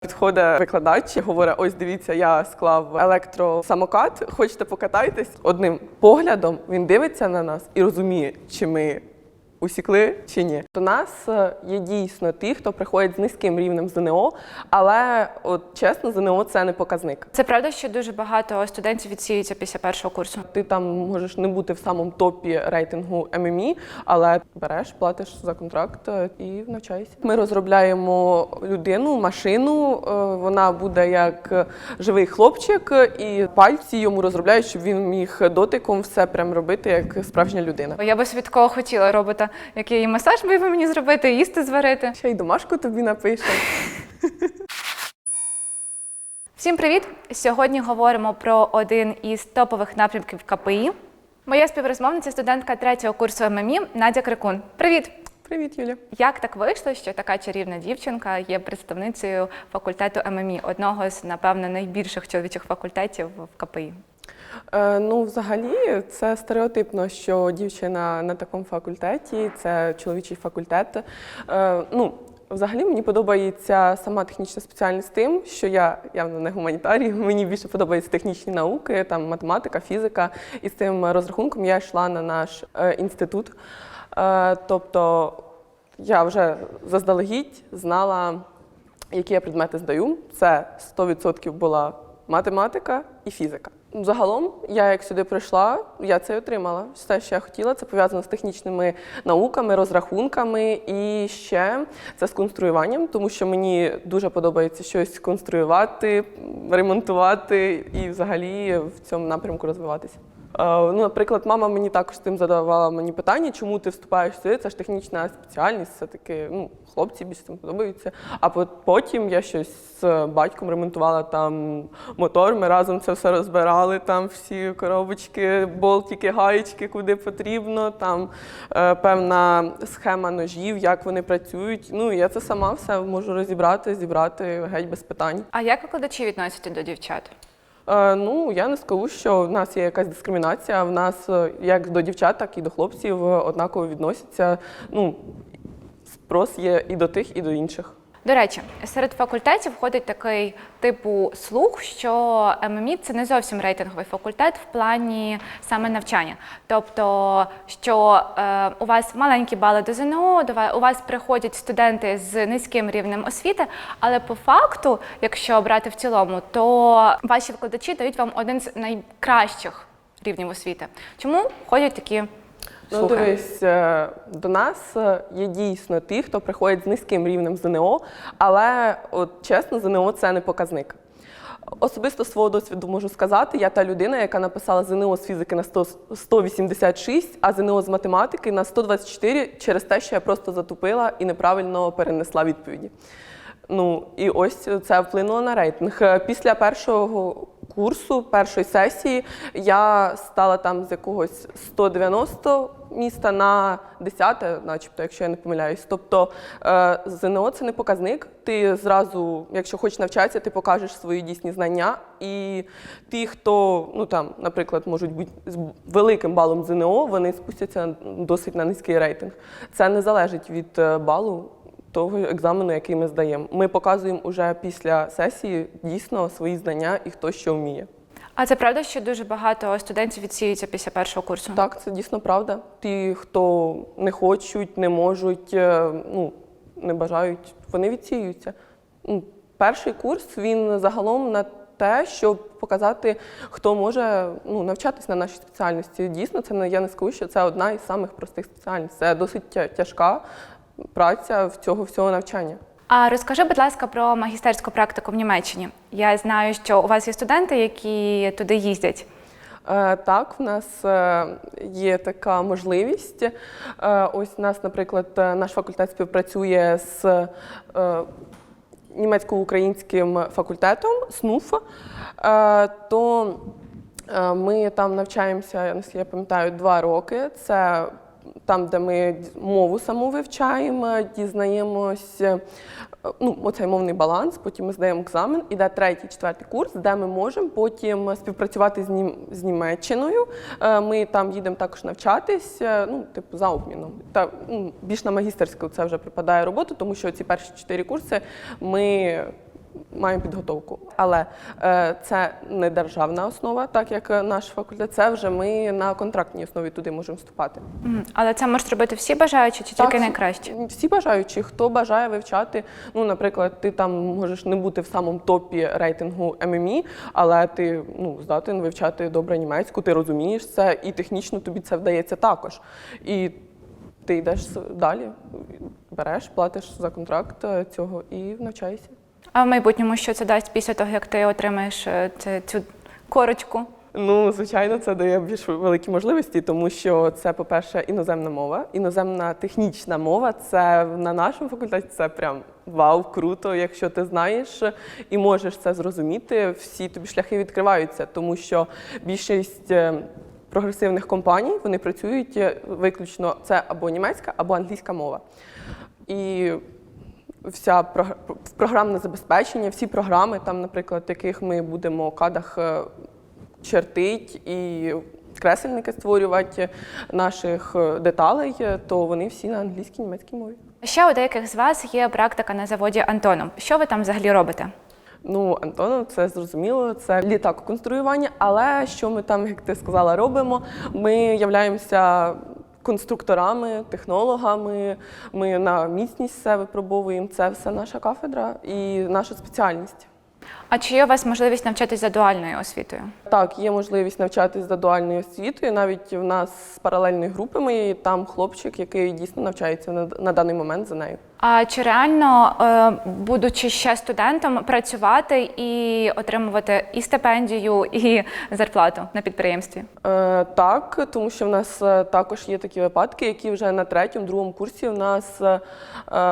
Підходить викладач, говорить: ось дивіться, я склав електросамокат. Хочете покатайтесь? Одним поглядом він дивиться на нас і розуміє, чи ми усікли чи ні. До нас е, є дійсно ті, хто приходить з низьким рівнем ЗНО, але от чесно, ЗНО це не показник. Це правда, що дуже багато студентів відсіються після першого курсу. Ти там можеш не бути в самому топі рейтингу ММІ, але береш, платиш за контракт е, і навчаєшся. Ми розробляємо людину, машину. е, Вона буде як живий хлопчик, і пальці йому розробляють, щоб він міг дотиком все прям робити як справжня людина. Я би собі такого хотіла робота, який і масаж би мені зробити, і їсти зварити. Ще й домашку тобі напише. Всім привіт! Сьогодні говоримо про один із топових напрямків КПІ. Моя співрозмовниця студентка третього курсу ММІ Надя Крикун. Привіт! Привіт, Юля. Як так вийшло, що така чарівна дівчинка є представницею факультету ММІ, одного з, напевно, найбільших чоловічих факультетів в КПІ? Е, ну, взагалі, це стереотипно, що дівчина на такому факультеті, це чоловічий факультет. Е, ну, взагалі мені подобається сама технічна спеціальність тим, що я явно не гуманітарій, мені більше подобаються технічні науки, там математика, фізика. І з цим розрахунком я йшла на наш е, інститут. Тобто я вже заздалегідь знала, які я предмети здаю. Це 100% була математика і фізика. Загалом, я як сюди прийшла, я це отримала. Все, що я хотіла, це пов'язано з технічними науками, розрахунками і ще це з конструюванням, тому що мені дуже подобається щось конструювати, ремонтувати і взагалі в цьому напрямку розвиватися. Е, Ну, наприклад, мама мені також тим задавала мені питання, чому ти вступаєш сюди, це ж технічна спеціальність, це таки, ну, хлопці більше цим подобаються. А по- потім я щось з батьком ремонтувала там мотор, ми разом це все розбирали, там всі коробочки, болтики, гаєчки, куди потрібно, там е, певна схема ножів, як вони працюють. Ну, я це сама все можу розібрати, зібрати геть без питань. А як викладачі відносяться до дівчат? Е, ну, я не скажу, що в нас є якась дискримінація. В нас е, як до дівчат, так і до хлопців е, однаково відносяться. Ну, спрос є і до тих, і до інших. До речі, серед факультетів входить такий типу слух, що ММІ це не зовсім рейтинговий факультет в плані саме навчання. Тобто, що е, у вас маленькі бали до ЗНО, у вас приходять студенти з низьким рівнем освіти, але по факту, якщо брати в цілому, то ваші викладачі дають вам один з найкращих рівнів освіти. Чому ходять такі Ну, дивись, е, до нас е, є дійсно ті, хто приходить з низьким рівнем ЗНО, але от чесно, ЗНО це не показник. Особисто свого досвіду можу сказати, я та людина, яка написала ЗНО з фізики на 100, 186, а ЗНО з математики на 124 через те, що я просто затупила і неправильно перенесла відповіді. Ну і ось це вплинуло на рейтинг. Е, Після першого курсу, першої сесії, я стала там з якогось 190 міста на 10, начебто, якщо я не помиляюсь. Тобто е, ЗНО це не показник. Ти зразу, якщо хочеш навчатися, ти покажеш свої дійсні знання. І ті, хто, ну там, наприклад, можуть бути з великим балом ЗНО, вони спустяться досить на низький рейтинг. Це не залежить від е, балу того екзамену, який ми здаємо. Ми показуємо уже після сесії дійсно свої знання і хто що вміє. А це правда, що дуже багато студентів відсіються після першого курсу? Так, це дійсно правда. Ті, хто не хочуть, не можуть, е, ну не бажають, вони відсіюються. Перший курс він загалом на те, щоб показати, хто може ну, навчатись на нашій спеціальності. Дійсно, це не я не скажу, що це одна із самих простих спеціальностей. Це досить тяжка праця в цього всього навчання. А розкажи, будь ласка, про магістерську практику в Німеччині. Я знаю, що у вас є студенти, які туди їздять. Е, Так, в нас е, є така можливість. Е, Ось у нас, наприклад, наш факультет співпрацює з німецько-українським факультетом СНУФ. То ми там навчаємося, я пам'ятаю, два роки. Це там, де ми мову саму вивчаємо, дізнаємось е, ну, оцей мовний баланс, потім ми здаємо екзамен, іде третій, четвертий курс, де ми можемо потім співпрацювати з, Нім... з Німеччиною. Е, Ми там їдемо також навчатись, е, ну, типу, за обміном. Та, ну, більш на магістерську це вже припадає робота, тому що ці перші чотири курси ми маємо підготовку. Але е, це не державна основа, так як е, наш факультет, це вже ми на контрактній основі туди можемо вступати. Мгм. Але це можуть робити всі бажаючі чи тільки найкращі? Всі бажаючі, хто бажає вивчати. Ну, наприклад, ти там можеш не бути в самому топі рейтингу ММІ, але ти ну, здатен вивчати добре німецьку, ти розумієш це, і технічно тобі це вдається також. І ти йдеш с- далі, береш, платиш за контракт е, цього і навчаєшся. А в майбутньому що це дасть після того, як ти отримаєш е, цю корочку? Ну, звичайно, це дає більш великі можливості, тому що це, по-перше, іноземна мова, іноземна технічна мова. Це на нашому факультеті це прям вау, круто. Якщо ти знаєш і можеш це зрозуміти, всі тобі шляхи відкриваються, тому що більшість. е, Прогресивних компаній вони працюють е, виключно це або німецька, або англійська мова. І вся програмне забезпечення, всі програми, там, наприклад, яких ми будемо в кадах е, чертить і кресельники створювати наших е, деталей, е, то вони всі на англійській німецькій мові. Ще у деяких з вас є практика на заводі Антоном. Що ви там взагалі робите? Ну, Антонов, це зрозуміло, це літакоконструювання, але що ми там, як ти сказала, робимо? Ми являємося конструкторами, технологами, ми на міцність все випробовуємо. Це все наша кафедра і наша спеціальність. А чи є у вас можливість навчатись за дуальною освітою? Так, є можливість навчатись за дуальною освітою. Навіть в нас з паралельної групи моєї там хлопчик, який дійсно навчається на, на даний момент за нею. А чи реально, е, будучи ще студентом, працювати і отримувати і стипендію, і зарплату на підприємстві? Е, так, тому що в нас е, також є такі випадки, які вже на третьому, другому курсі в нас е,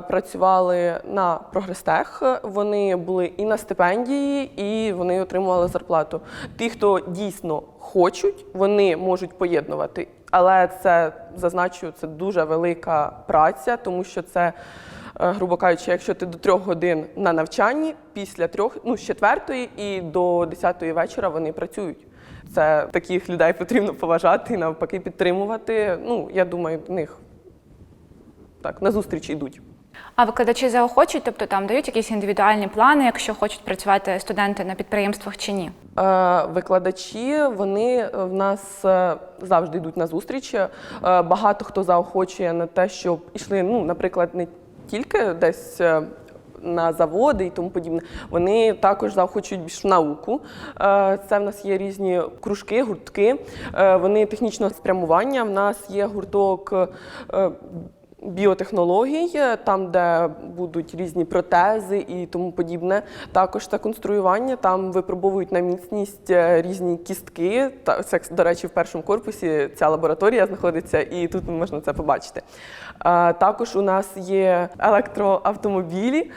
працювали на прогрестех. Вони були і на стипендії, і вони отримували зарплату. Ті, хто дійсно хочуть, вони можуть поєднувати. Але це зазначу, це дуже велика праця, тому що це. е, Грубо кажучи, якщо ти до трьох годин на навчанні, після трьох, ну з четвертої і до десятої вечора вони працюють. Це таких людей потрібно поважати і навпаки підтримувати. Ну, я думаю, до них так, на зустріч йдуть. А викладачі заохочують, тобто там дають якісь індивідуальні плани, якщо хочуть працювати студенти на підприємствах чи ні? Е, Викладачі вони в нас е, завжди йдуть на зустріч. Е, Багато хто заохочує на те, щоб ішли, ну, наприклад, не тільки десь. е, На заводи і тому подібне, вони також заохочують більш науку. Е, Це в нас є різні кружки, гуртки. Е, Вони технічного спрямування. В нас є гурток е, біотехнологій, е, там, де будуть різні протези і тому подібне. Також це конструювання, там випробовують на міцність е, різні кістки. Та це, до речі, в першому корпусі ця лабораторія знаходиться, і тут можна це побачити. Е, Також у нас є електроавтомобілі.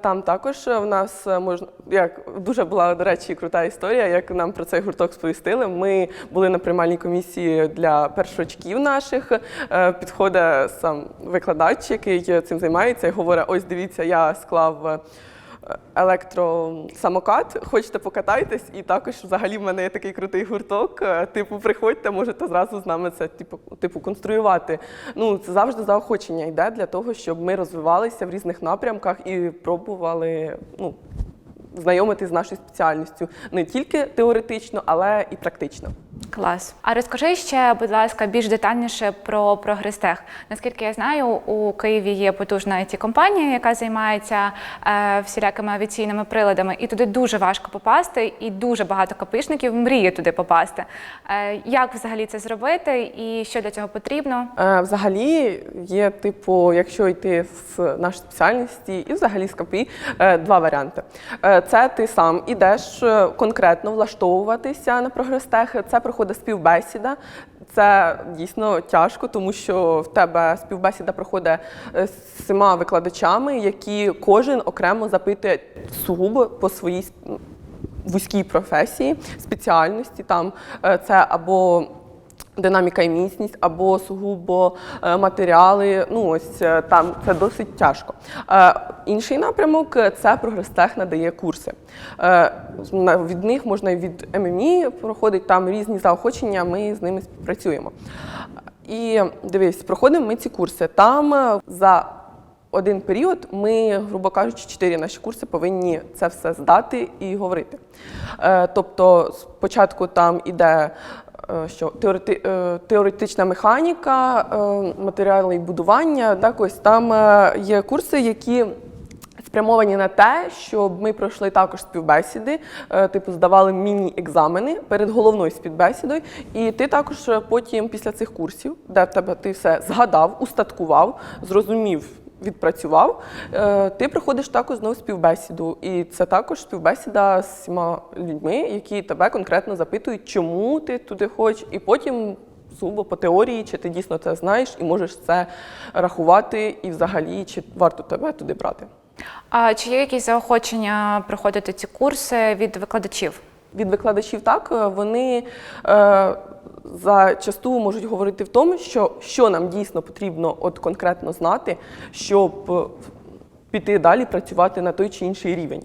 Там також в нас можна як дуже була до речі крута історія, як нам про цей гурток сповістили. Ми були на приймальній комісії для першочків наших. Підходить сам викладач, який цим займається, і говорить: ось дивіться, я склав. е, Електросамокат, хочете покатайтесь, і також взагалі в мене є такий крутий гурток. е, Типу, приходьте, можете зразу з нами це типу, типу конструювати. Ну це завжди заохочення йде для того, щоб ми розвивалися в різних напрямках і пробували ну, знайомитись з нашою спеціальністю не тільки теоретично, але і практично. Клас. А розкажи ще, будь ласка, більш детальніше про прогрестех. Наскільки я знаю, у Києві є потужна it компанія, яка займається е, всілякими авіаційними приладами, і туди дуже важко попасти, і дуже багато копишників мріє туди попасти. Е, як взагалі це зробити, і що для цього потрібно? Е, Взагалі є, типу, якщо йти з нашої спеціальності і взагалі з КПІ, е, два варіанти. Е, Це ти сам ідеш е, конкретно влаштовуватися на прогрестех. Це проходить співбесіда. Це дійсно тяжко, тому що в тебе співбесіда проходить е, з всіма викладачами, які кожен окремо запитує сугубо по своїй вузькій професії, спеціальності. Там е, це або динаміка і міцність, або сугубо е, матеріали. Ну ось е, там це досить тяжко. Е, Інший напрямок це прогрестех надає курси. Від них можна і від ММІ проходить там різні заохочення. Ми з ними співпрацюємо. І дивись, проходимо ми ці курси. Там за один період ми, грубо кажучи, чотири наші курси повинні це все здати і говорити. Тобто, спочатку там іде що теорети, е, теоретична механіка, е, матеріали і будування. Так, ось там е, є курси, які спрямовані на те, щоб ми пройшли також співбесіди, е, типу здавали міні-екзамени перед головною співбесідою. І ти також е, потім після цих курсів, де в тебе ти все згадав, устаткував, зрозумів. Відпрацював, е, ти приходиш також знову співбесіду, і це також співбесіда з всіма людьми, які тебе конкретно запитують, чому ти туди хочеш, і потім сугубо по теорії, чи ти дійсно це знаєш і можеш це рахувати, і взагалі чи варто тебе туди брати. А чи є якісь заохочення проходити ці курси від викладачів? Від викладачів так е, вони е, зачасту можуть говорити в тому, що, що нам дійсно потрібно от конкретно знати, щоб е, піти далі працювати на той чи інший рівень.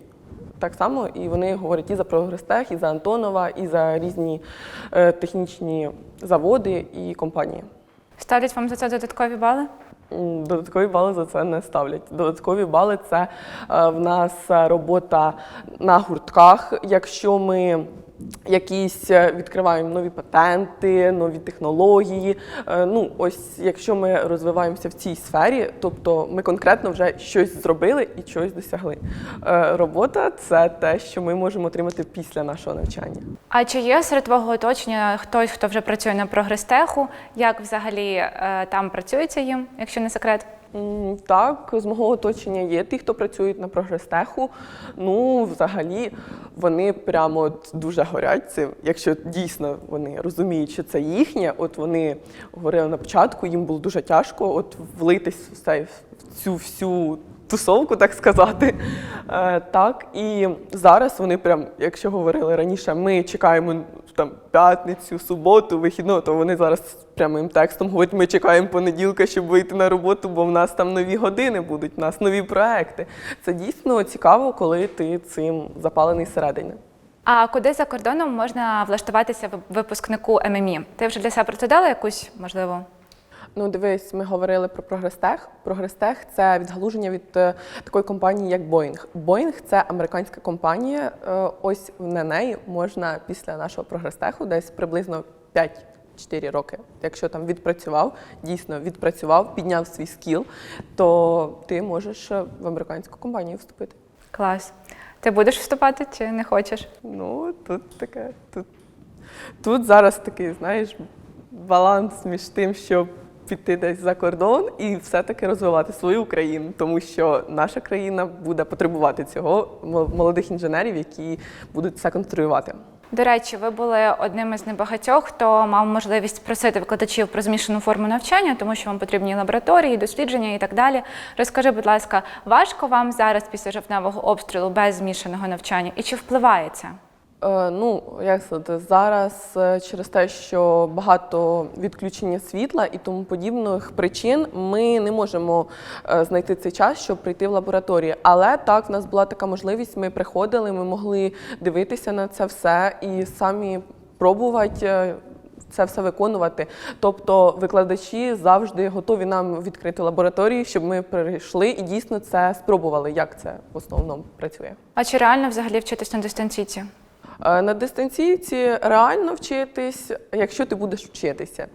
Так само і вони говорять і за Прогрестех, і за Антонова, і за різні е, технічні заводи і компанії. Ставлять вам за це додаткові бали? Додаткові бали за це не ставлять. Додаткові бали це е, в нас е, робота на гуртках. Якщо ми якісь е, відкриваємо нові патенти, нові технології. е, Ну, ось якщо ми розвиваємося в цій сфері, тобто ми конкретно вже щось зробили і чогось досягли. Е, Робота це те, що ми можемо отримати після нашого навчання. А чи є серед твого оточення хтось, хто вже працює на прогрестеху? Як взагалі там працюється їм, якщо не секрет? Так, з мого оточення є ті, хто працюють на прогрестеху. Ну, взагалі, вони прямо от дуже горять цим. Якщо дійсно вони розуміють, що це їхнє, от вони говорили на початку, їм було дуже тяжко от влитись в цей- в цю всю тусовку, так сказати. Е, так, і зараз вони прям, якщо говорили раніше, ми чекаємо там п'ятницю, суботу, вихідну, то вони зараз прямим текстом говорять, ми чекаємо понеділка, щоб вийти на роботу, бо в нас там нові години будуть, в нас нові проекти. Це дійсно цікаво, коли ти цим запалений середини. А куди за кордоном можна влаштуватися випускнику ММІ? Ти вже для себе прочитала якусь, можливо? Ну, дивись, ми говорили про Прогрестех. Прогрестех це відгалуження від е, такої компанії, як Boeing. Boeing – це американська компанія. Е, ось на неї можна після нашого прогрестеху десь приблизно 5-4 роки. Якщо там відпрацював, дійсно відпрацював, підняв свій скіл, то ти можеш е, в американську компанію вступити. Клас. Ти будеш вступати чи не хочеш? Ну, тут таке. Тут, тут зараз такий, знаєш, баланс між тим, щоб піти десь за кордон і все-таки розвивати свою країну, тому що наша країна буде потребувати цього мо- молодих інженерів, які будуть це конструювати. До речі, ви були одним із небагатьох, хто мав можливість просити викладачів про змішану форму навчання, тому що вам потрібні лабораторії, дослідження і так далі. Розкажи, будь ласка, важко вам зараз після жовтневого обстрілу без змішаного навчання і чи впливає це? Е, Ну, як сказати, зараз е, через те, що багато відключення світла і тому подібних причин, ми не можемо е, знайти цей час, щоб прийти в лабораторію. Але так, в нас була така можливість. Ми приходили, ми могли дивитися на це все і самі пробувати. Це все виконувати. Тобто викладачі завжди готові нам відкрити лабораторії, щоб ми прийшли і дійсно це спробували, як це в основному працює. А чи реально взагалі вчитись на дистанційці? Е, На дистанційці реально вчитись, якщо ти будеш вчитися.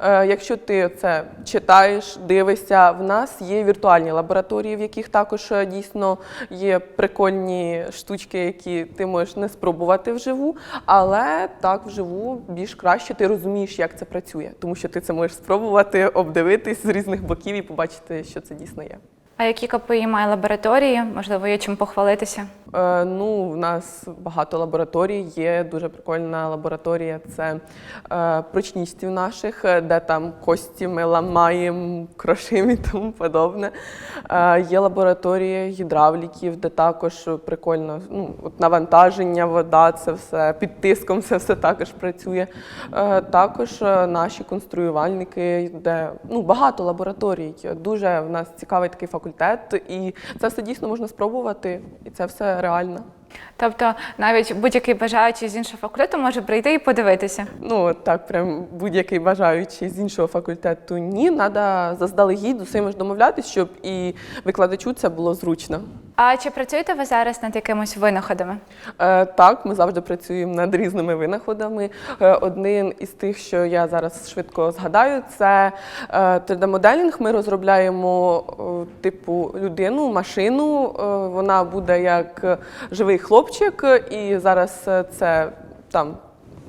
Е, Якщо ти це читаєш, дивишся, в нас є віртуальні лабораторії, в яких також е, дійсно є прикольні штучки, які ти можеш не спробувати вживу, але так вживу більш краще ти розумієш, як це працює, тому що ти це можеш спробувати, обдивитись з різних боків і побачити, що це дійсно є. А які КПІ має лабораторії? Можливо, є чим похвалитися? Е, Ну, в нас багато лабораторій. Є дуже прикольна лабораторія. Це е, прочністів наших, е, де там кості ми ламаємо, крошимо і тому подобне. Е, є лабораторія гідравліків, де також прикольно ну, от навантаження, вода, це все під тиском, це все також працює. Е, також е, наші конструювальники, де ну, багато лабораторій. Дуже в нас цікавий такий факультет, і це все дійсно можна спробувати, і це все реально. Тобто навіть будь-який бажаючий з іншого факультету може прийти і подивитися. Ну так, прям будь-який бажаючий з іншого факультету ні. Треба заздалегідь з усіма ж домовлятись, щоб і викладачу це було зручно. А чи працюєте ви зараз над якимось винаходами? Е, Так, ми завжди працюємо над різними винаходами. Е, Один із тих, що я зараз швидко згадаю, це е, 3D-моделінг. Ми розробляємо е, типу людину, машину. Е, Вона буде як живий хлопчик, і зараз е, це там.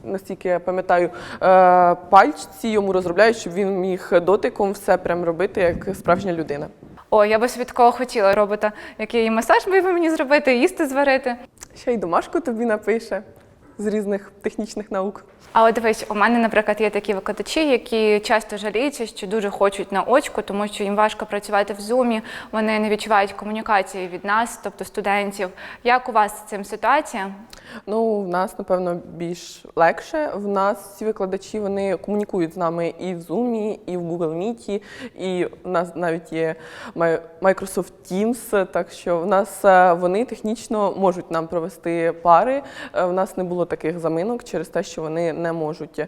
Настільки я пам'ятаю, е, пальці йому розробляють, щоб він міг дотиком все прям робити як справжня людина. О, я би собі такого хотіла робота, який масаж би мені зробити, їсти зварити. Ще й домашку тобі напише з різних технічних наук. А от дивись, у мене, наприклад, є такі викладачі, які часто жаліються, що дуже хочуть на очку, тому що їм важко працювати в зумі, вони не відчувають комунікації від нас, тобто студентів. Як у вас з цим ситуація? Ну, в нас, напевно, більш легше. В нас ці викладачі вони комунікують з нами і в Zoom, і в Google Meet, і в нас навіть є Microsoft Teams, так що в нас е, вони технічно можуть нам провести пари. Е, В нас не було таких заминок через те, що вони не можуть е,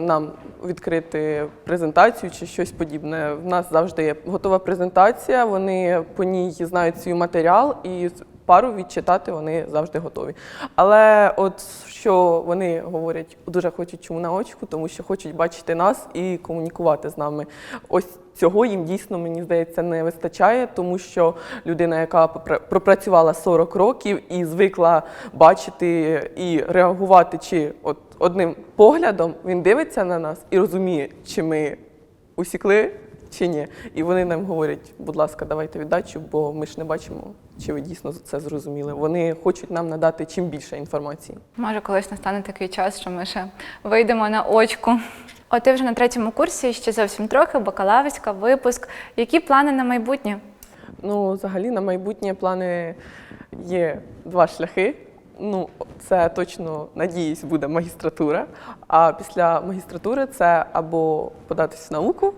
нам відкрити презентацію чи щось подібне. В нас завжди є готова презентація, вони по ній знають свій матеріал і пару відчитати вони завжди готові. Але от що вони говорять, дуже хочуть чому на очку, тому що хочуть бачити нас і комунікувати з нами. Ось цього їм дійсно, мені здається, не вистачає, тому що людина, яка пропрацювала 40 років і звикла бачити і реагувати, чи от одним поглядом він дивиться на нас і розуміє, чи ми усікли чи ні. І вони нам говорять, будь ласка, давайте віддачу, бо ми ж не бачимо, чи ви дійсно це зрозуміли. Вони хочуть нам надати чим більше інформації. Може, колись настане такий час, що ми ще вийдемо на очку. От ти вже на третьому курсі, ще зовсім трохи, бакалаврська, випуск. Які плани на майбутнє? Ну, взагалі, на майбутнє плани є два шляхи. Ну, це точно, надіюсь, буде магістратура. А після магістратури це або податись в науку,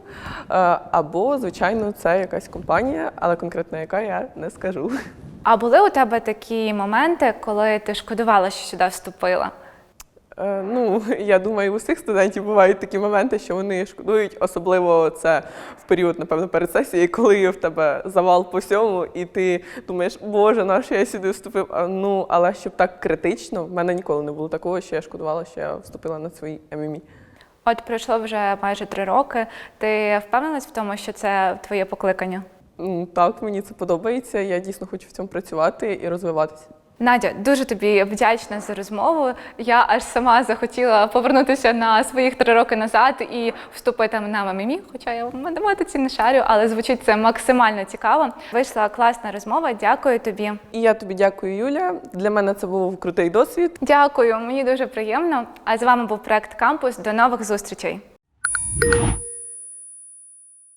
е, або, звичайно, це якась компанія, але конкретно яка я не скажу. А були у тебе такі моменти, коли ти шкодувала, що сюди вступила? Е, Ну, я думаю, у всіх студентів бувають такі моменти, що вони шкодують, особливо це в період, напевно, перед сесією, коли в тебе завал по всьому, і ти думаєш, боже, на що я сюди вступив? А, Ну, але щоб так критично, в мене ніколи не було такого, що я шкодувала, що я вступила на свої ММІ. От пройшло вже майже три роки. Ти впевнилась в тому, що це твоє покликання? Так, мені це подобається. Я дійсно хочу в цьому працювати і розвиватися. Надя, дуже тобі вдячна за розмову. Я аж сама захотіла повернутися на своїх три роки назад і вступити на ММІ, хоча я в математиці не шарю, але звучить це максимально цікаво. Вийшла класна розмова. Дякую тобі. І я тобі дякую, Юля. Для мене це був крутий досвід. Дякую, мені дуже приємно. А з вами був проект Кампус. До нових зустрічей.